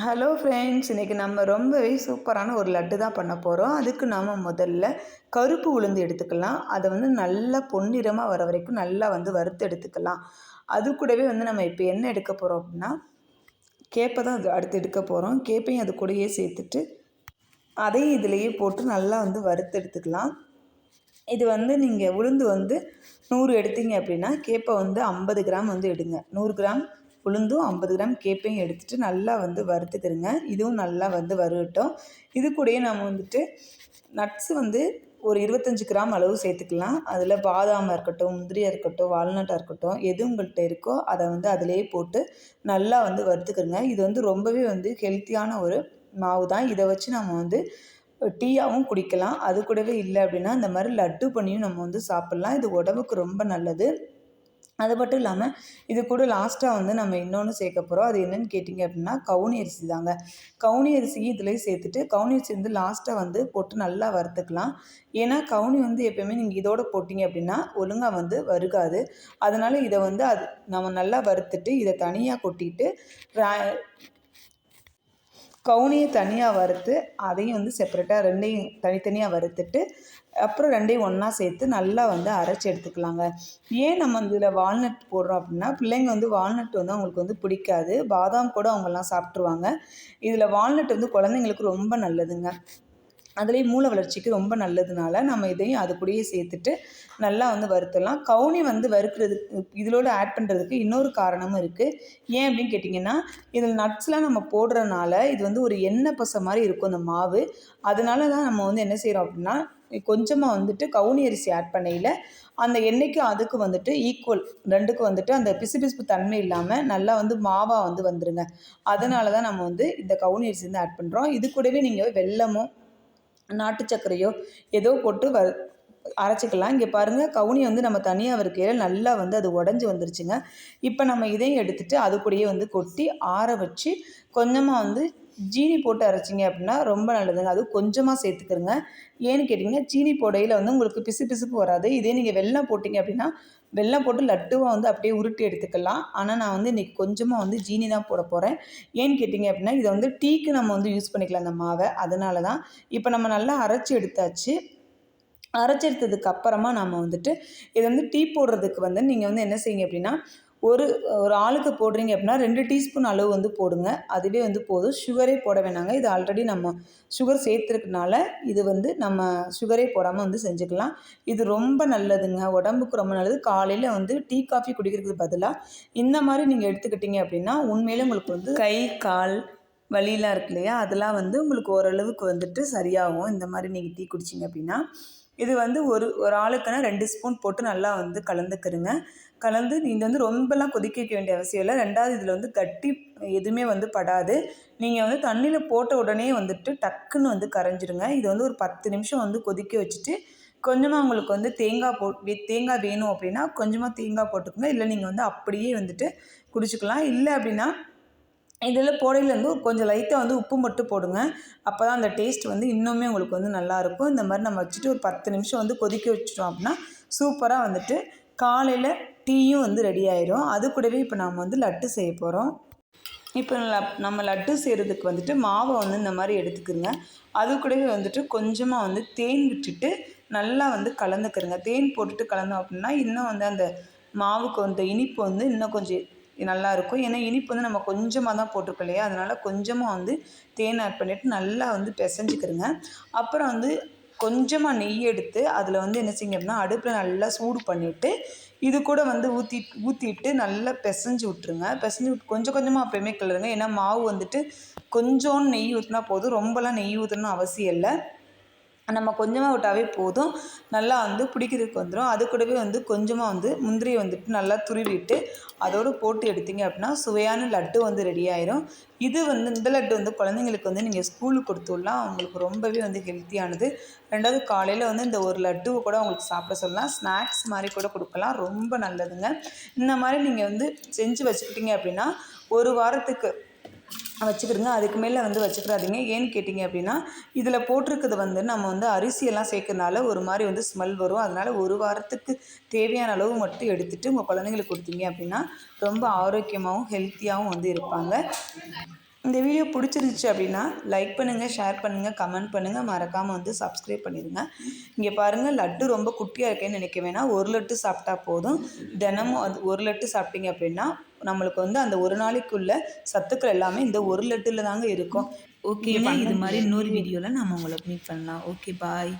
Hello friends இன்றைக்கி நம்ம ரொம்பவே சூப்பரான ஒரு லட்டு தான் பண்ண போகிறோம் அதுக்கு நாம் முதல்ல கருப்பு உளுந்து எடுத்துக்கலாம். அதை வந்து நல்லா பொன்னிறமாக வர வரைக்கும் நல்லா வந்து வறுத்து எடுத்துக்கலாம். அது கூடவே வந்து நம்ம இப்போ என்ன எடுக்க போகிறோம் அப்படின்னா கேப்பை தான் அது அடுத்து எடுக்க போகிறோம் கேப்பையும் அது கூடயே சேர்த்துட்டு அதையும் இதிலையே போட்டு நல்லா வந்து வறுத்து எடுத்துக்கலாம். இது வந்து நீங்கள் உளுந்து வந்து நூறு எடுத்தீங்க அப்படின்னா கேப்பை வந்து ஐம்பது கிராம் வந்து எடுங்க. நூறு கிராம் உளுந்தும் ஐம்பது கிராம் கேப்பையும் எடுத்துகிட்டு நல்லா வந்து வறுத்துக்கிறங்க இதுவும் நல்லா வந்து வறுகட்டும். இது கூடயே நம்ம வந்துட்டு நட்ஸ் வந்து ஒரு இருபத்தஞ்சி கிராம் அளவு சேர்த்துக்கலாம். அதில் பாதாமாக இருக்கட்டும் முந்திரியாக இருக்கட்டும் வால்நட்டாக இருக்கட்டும் எது உங்கள்கிட்ட இருக்கோ அதை வந்து அதிலேயே போட்டு நல்லா வந்து வறுத்துக்கிறங்க இது வந்து ரொம்பவே வந்து ஹெல்த்தியான ஒரு மாவு தான் இதை வச்சு நம்ம வந்து டீயாகவும் குடிக்கலாம். அது கூடவே இல்லை அப்படின்னா இந்த மாதிரி லட்டு பண்ணியும் நம்ம வந்து சாப்பிட்லாம். இது உடம்புக்கு ரொம்ப நல்லது. அது மட்டும் இல்லாமல் இது கூட லாஸ்ட்டாக வந்து நம்ம இன்னொன்று சேர்க்க போகிறோம் அது என்னென்னு கேட்டிங்க அப்படின்னா கவுனி அரிசி தாங்க. கவுனி அரிசியும் இதுலேயே சேர்த்துட்டு கவுனி அரிசி வந்து லாஸ்ட்டாக வந்து போட்டு நல்லா வறுத்துக்கலாம். ஏன்னா கவுனி வந்து எப்போயுமே நீங்கள் இதோடு போட்டிங்க அப்படின்னா ஒழுங்காக வந்து வருகாது அதனால் இதை வந்து அது நம்ம நல்லா வறுத்துட்டு இதை தனியாக கொட்டிட்டு கவுனியை தனியாக வறுத்து அதையும் வந்து செப்பரேட்டாக ரெண்டையும் தனித்தனியாக வறுத்துட்டு அப்புறம் ரெண்டையும் ஒன்றா சேர்த்து நல்லா வந்து அரைச்சி எடுத்துக்கலாங்க. ஏன் நம்ம இதில் வால்நட் போடுறோம் அப்படின்னா பிள்ளைங்க வந்து வால்நட் வந்து அவங்களுக்கு வந்து பிடிக்காது. பாதாம் கூட அவங்கெல்லாம் சாப்பிட்ருவாங்க இதில் வால்நட் வந்து குழந்தைங்களுக்கு ரொம்ப நல்லதுங்க. அதுலேயும் மூளை வளர்ச்சிக்கு ரொம்ப நல்லதுனால நம்ம இதையும் அது கூடயே சேர்த்துட்டு நல்லா வந்து வறுத்துடலாம். கவுனி வந்து வறுக்கிறதுக்கு இதிலோடு ஆட் பண்ணுறதுக்கு இன்னொரு காரணமும் இருக்குது ஏன் அப்படின்னு கேட்டிங்கன்னா இதில் நட்ஸ்லாம் நம்ம போடுறதுனால இது வந்து ஒரு எண்ணெய் பசை மாதிரி இருக்கும் அந்த மாவு. அதனால தான் நம்ம வந்து என்ன செய்கிறோம் அப்படின்னா கொஞ்சமாக வந்துட்டு கவுனி அரிசி ஆட் பண்ணையில் அந்த எண்ணெய்க்கும் அதுக்கு வந்துட்டு ஈக்குவல் ரெண்டுக்கும் வந்துட்டு அந்த பிசுபிசுப்பு தன்மை இல்லாமல் நல்லா வந்து மாவாக வந்து வந்துடுங்க அதனால தான் நம்ம வந்து இந்த கவுனி அரிசி வந்து ஆட் பண்ணுறோம் இது கூடவே நீங்கள் வெள்ளமும் நாட்டு சர்க்கரையோ ஏதோ போட்டு வ அரைச்சிக்கலாம். இங்கே பாருங்கள் கவுனி வந்து நம்ம தனியாக இருக்கையில் நல்லா வந்து அது உடஞ்சி வந்துருச்சுங்க. இப்போ நம்ம இதையும் எடுத்துகிட்டு அது கூடயே வந்து கொட்டி ஆற வச்சு கொஞ்சமாக வந்து ஜீனி போட்டு அரைச்சிங்க அப்படின்னா ரொம்ப நல்லதுங்க. அது கொஞ்சமாக சேர்த்துக்கிறங்க ஏன்னு கேட்டிங்கன்னா சீனி போடையில் வந்து உங்களுக்கு பிசு பிசுப்பு வராது. இதே நீங்கள் வெள்ளம் போட்டிங்க அப்படின்னா வெள்ளம் போட்டு லட்டுவாக வந்து அப்படியே உருட்டி எடுத்துக்கலாம். ஆனால் நான் வந்து இன்றைக்கி கொஞ்சமாக வந்து ஜீனி தான் போட போகிறேன் ஏன்னு கேட்டிங்க அப்படின்னா இதை வந்து டீக்கு நம்ம வந்து யூஸ் பண்ணிக்கலாம் அந்த மாவை. அதனால தான் இப்போ நம்ம நல்லா அரைச்சி எடுத்தாச்சு. அரைச்செடுத்ததுக்கு அப்புறமா நம்ம வந்துட்டு இதை வந்து டீ போடுறதுக்கு வந்து நீங்கள் வந்து என்ன செய்யுங்க அப்படின்னா ஒரு ஒரு ஆளுக்கு போடுறீங்க அப்படின்னா ரெண்டு டீஸ்பூன் அளவு வந்து போடுங்க. அதுவே வந்து போதும். சுகரே போட வேணாங்க. இது ஆல்ரெடி நம்ம சுகர் சேர்த்துருக்கனால இது வந்து நம்ம சுகரே போடாமல் வந்து செஞ்சுக்கலாம். இது ரொம்ப நல்லதுங்க. உடம்புக்கு ரொம்ப நல்லது. காலையில் வந்து டீ காஃபி குடிக்கிறதுக்கு பதிலாக இந்த மாதிரி நீங்கள் எடுத்துக்கிட்டீங்க அப்படின்னா உண்மையிலே உங்களுக்கு வந்து கை கால் வலியெலாம் இருக்கு இல்லையா? அதெல்லாம் வந்து உங்களுக்கு ஓரளவுக்கு வந்துட்டு சரியாகும். இந்த மாதிரி நீங்கள் டீ குடிச்சிங்க அப்படின்னா இது வந்து ஒரு ஒரு ஆளுக்குன்னா ரெண்டு ஸ்பூன் போட்டு நல்லா வந்து கலந்துக்கிறங்க கலந்து நீங்கள் வந்து ரொம்பலாம் கொதிக்க வைக்க வேண்டிய அவசியம் இல்லை. ரெண்டாவது இதில் வந்து கட்டி எதுவுமே வந்து படாது. நீங்கள் வந்து தண்ணியில் போட்ட உடனே வந்துட்டு டக்குன்னு வந்து கரைஞ்சிடுங்க இது வந்து ஒரு பத்து நிமிஷம் வந்து கொதிக்க வச்சுட்டு கொஞ்சமாக உங்களுக்கு வந்து தேங்காய் போ தேங்காய் வேணும் அப்படின்னா கொஞ்சமாக தேங்காய் போட்டுக்கோங்க. இல்லை நீங்கள் வந்து அப்படியே வந்துட்டு குடிச்சிக்கலாம். இல்லை அப்படின்னா இதில் போடையிலேருந்து கொஞ்சம் லைட்டாக வந்து உப்பு மட்டும் போடுங்க. அப்போ தான் அந்த டேஸ்ட் வந்து இன்னுமே உங்களுக்கு வந்து நல்லாயிருக்கும். இந்த மாதிரி நம்ம வச்சுட்டு ஒரு பத்து நிமிஷம் வந்து கொதிக்க வச்சிட்டோம் அப்படின்னா சூப்பராக வந்துட்டு காலையில் டீயும் வந்து ரெடி ஆயிரும். அது கூடவே இப்போ நாம் வந்து லட்டு செய்ய போகிறோம். இப்போ நம்ம லட்டு செய்கிறதுக்கு வந்துட்டு மாவை வந்து இந்த மாதிரி எடுத்துக்கிறோங்க அது கூடவே வந்துட்டு கொஞ்சமாக வந்து தேன் விட்டுட்டு நல்லா வந்து கலந்துக்கிறங்க தேன் போட்டுட்டு கலந்தோம் அப்படின்னா இன்னும் வந்து அந்த மாவுக்கு வந்து இனிப்பு வந்து இன்னும் கொஞ்சம் நல்லாயிருக்கும். ஏன்னா இனிப்பு வந்து நம்ம கொஞ்சமாக தான் போட்டிருக்கோம் இல்லையா? அதனால் கொஞ்சமாக வந்து தேன் ஆட் பண்ணிவிட்டு நல்லா வந்து பிசைஞ்சிக்கிறங்க அப்புறம் வந்து கொஞ்சமாக நெய் எடுத்து அதில் வந்து என்ன செய்யுங்க அப்படின்னா அடுப்பில் நல்லா சூடு பண்ணிவிட்டு இது கூட வந்து ஊற்றி ஊற்றிட்டு நல்லா பிசைஞ்சு விட்ருங்க பிசைஞ்சு விட்டு கொஞ்சம் கொஞ்சமாக அப்போயுமே கிளறுங்க. ஏன்னா மாவு வந்துட்டு கொஞ்சோன்னு நெய் ஊற்றினா போதும். ரொம்பலாம் நெய் ஊற்றணும்னு அவசியம் இல்லை. நம்ம கொஞ்சமாக விட்டாவே போதும். நல்லா வந்து பிடிக்கிறதுக்கு வந்துடும் அது கூடவே வந்து கொஞ்சமாக வந்து முந்திரியை வந்துட்டு நல்லா துருவிட்டு அதோடு போட்டு எடுத்தீங்க அப்படின்னா சுவையான லட்டு வந்து ரெடி ஆயிரும். இது வந்து இந்த லட்டு வந்து குழந்தைங்களுக்கு வந்து நீங்கள் ஸ்கூலுக்கு கொடுத்துடலாம் அவங்களுக்கு ரொம்பவே வந்து ஹெல்த்தியானது ரெண்டாவது காலையில் வந்து இந்த ஒரு லட்டுவை கூட அவங்களுக்கு சாப்பிட சொல்லலாம். ஸ்நாக்ஸ் மாதிரி கூட கொடுக்கலாம். ரொம்ப நல்லதுங்க. இந்த மாதிரி நீங்கள் வந்து செஞ்சு வச்சுக்கிட்டீங்க அப்படின்னா ஒரு வாரத்துக்கு வச்சுக்கிடுங்க. அதுக்கு மேலே வந்து வச்சுக்கிறாதீங்க ஏன்னு கேட்டிங்க அப்படின்னா இதில் போட்டிருக்கிறது வந்து நம்ம வந்து அரிசியெல்லாம் சேர்க்கறனால ஒரு மாதிரி வந்து ஸ்மெல் வரும். அதனால் ஒரு வாரத்துக்கு தேவையான அளவு மட்டும் எடுத்துகிட்டு உங்கள் குழந்தைங்களுக்கு கொடுத்தீங்க அப்படின்னா ரொம்ப ஆரோக்கியமாகவும் ஹெல்த்தியாகவும் வந்து இருப்பாங்க. இந்த வீடியோ பிடிச்சிருந்துச்சு அப்படின்னா லைக் பண்ணுங்கள் ஷேர் பண்ணுங்கள் கமெண்ட் பண்ணுங்கள் மறக்காமல் வந்து சப்ஸ்கிரைப் பண்ணிடுங்க. இங்கே பாருங்கள் லட்டு ரொம்ப குட்டியாக இருக்கேன்னு நினைக்க வேணாம். ஒரு லட்டு சாப்பிட்டா போதும். தினமும் அது ஒரு லட்டு சாப்பிட்டீங்க அப்படின்னா நம்மளுக்கு வந்து அந்த ஒரு நாளைக்குள்ள சத்துக்கள் எல்லாமே இந்த ஒரு லட்டில் தாங்க இருக்கும். ஓகேங்க இது மாதிரி இன்னொரு வீடியோவில் நம்ம உங்களை மீட் பண்ணலாம். Okay bye